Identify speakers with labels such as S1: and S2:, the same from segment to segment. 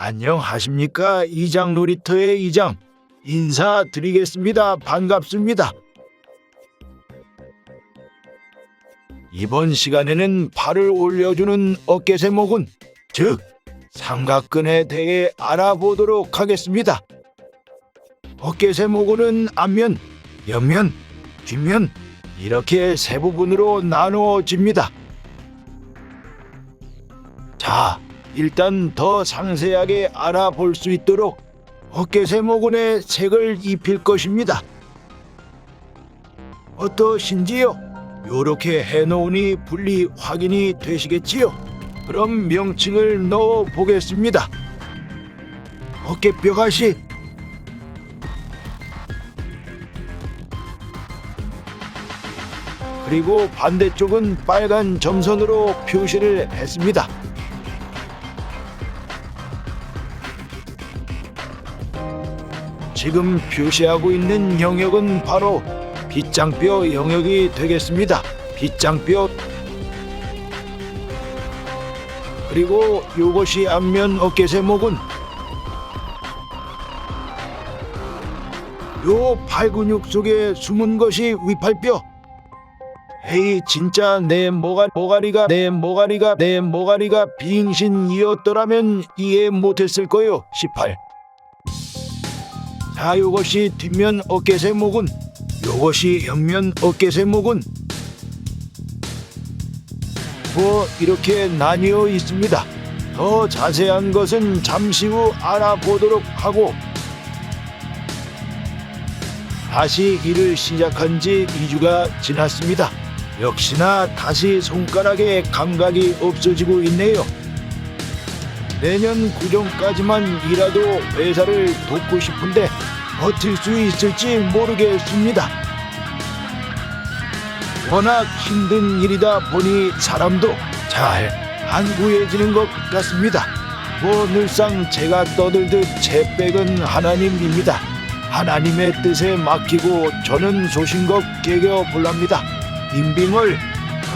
S1: 안녕하십니까 이장 놀이터의 이장 인사드리겠습니다. 반갑습니다. 이번 시간에는 팔을 올려주는 어깨 세목은 즉 삼각근에 대해 알아보도록 하겠습니다. 어깨세모근은 앞면, 옆면, 뒷면 이렇게 세 부분으로 나누어집니다. 자, 일단 더 상세하게 알아볼 수 있도록 어깨세모근에 색을 입힐 것입니다. 어떠신지요? 요렇게 해놓으니 분리 확인이 되시겠지요? 그럼 명칭을 넣어 보겠습니다. 어깨뼈가시 그리고 반대쪽은 빨간 점선으로 표시를 했습니다. 지금 표시하고 있는 영역은 바로 빗장뼈 영역이 되겠습니다. 빗장뼈. 그리고 이것이 앞면 어깨 세목은 요 팔근육 속에 숨은 것이 위팔뼈. 에이 진짜 내 모가, 모가리가 내 모가리가 내 모가리가 빙신이었더라면 이해 못했을 거요. 18 자, 요것이 뒷면 어깨세 목은 요것이 옆면 어깨세 목은 뭐 이렇게 나뉘어 있습니다. 더 자세한 것은 잠시 후 알아보도록 하고 다시 일을 시작한 지 2주가 지났습니다. 역시나 다시 손가락에 감각이 없어지고 있네요. 내년 구정까지만 일하도 회사를 돕고 싶은데 버틸 수 있을지 모르겠습니다. 워낙 힘든 일이다 보니 사람도 잘 안 구해지는 것 같습니다. 뭐 늘상 제가 떠들듯 제 백은 하나님입니다. 하나님의 뜻에 맡기고 저는 소신껏 개겨 볼랍니다. 인빙을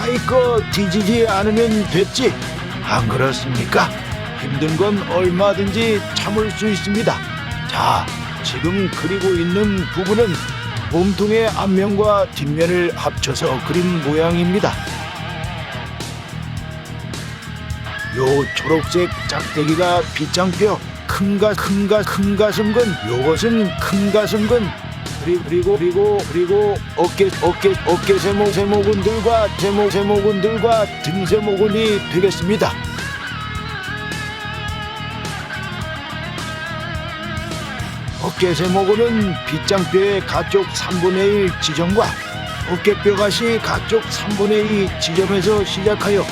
S1: 아이거 뒤지지 않으면 됐지. 안 그렇습니까? 힘든 건 얼마든지 참을 수 있습니다. 자, 지금 그리고 있는 부분은 몸통의 앞면과 뒷면을 합쳐서 그린 모양입니다. 요 초록색 짝대기가 빗장뼈, 큰가 큰가 큰 가슴근, 요것은 큰 가슴근. 그리고 그리고 그리고 어깨 어깨 어깨 세모 세모근들과 세모 세모근들과 등 세모근이 되겠습니다. 어깨 세모근은 빗장뼈의 가쪽 3분의 1 지점과 어깨뼈가시 가쪽 3분의 2 지점에서 시작하여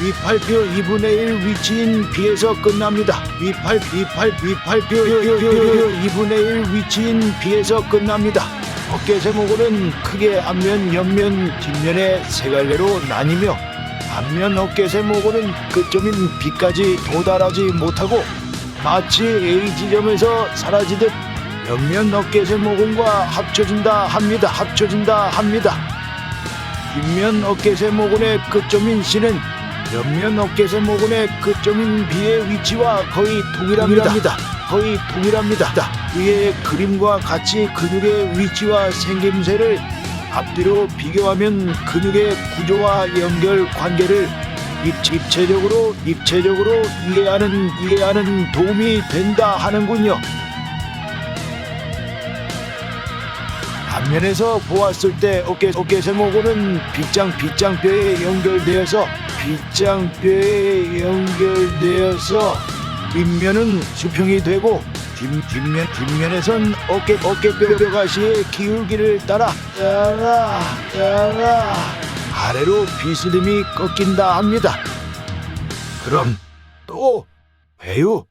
S1: 위팔뼈 2분의 1 위치인 B에서 끝납니다. 위팔 위팔 위팔뼈 2분의 1 위치인 B에서 끝납니다. 어깨 세모근은 크게 앞면, 옆면, 뒷면의 세 갈래로 나뉘며 앞면 어깨 세모근은 끝점인 B까지 도달하지 못하고 마치 A 지점에서 사라지듯 옆면 어깨 세모근과 합쳐진다 합니다. 합쳐진다 합니다. 뒷면 어깨 세모근의 끝점인 C는 옆면 어깨 세모근의 끝점인 B의 위치와 거의 동일합니다. 거의 동일합니다. 위의 그림과 같이 근육의 위치와 생김새를 앞뒤로 비교하면 근육의 구조와 연결 관계를 입- 입체 적으로 입체적으로 이해하는 이해하는 도움이 된다 하는군요. 앞면에서 보았을 때 어깨 어깨 세모근은 빗장 빗장뼈에 연결되어서 빗장뼈에 연결되어서 윗면은 수평이 되고 뒷, 뒷면 뒷면에선 어깨 어깨뼈 가시의 기울기를 따라 따라 따라 아래로 비스듬히 꺾인다 합니다. 그럼 또 배우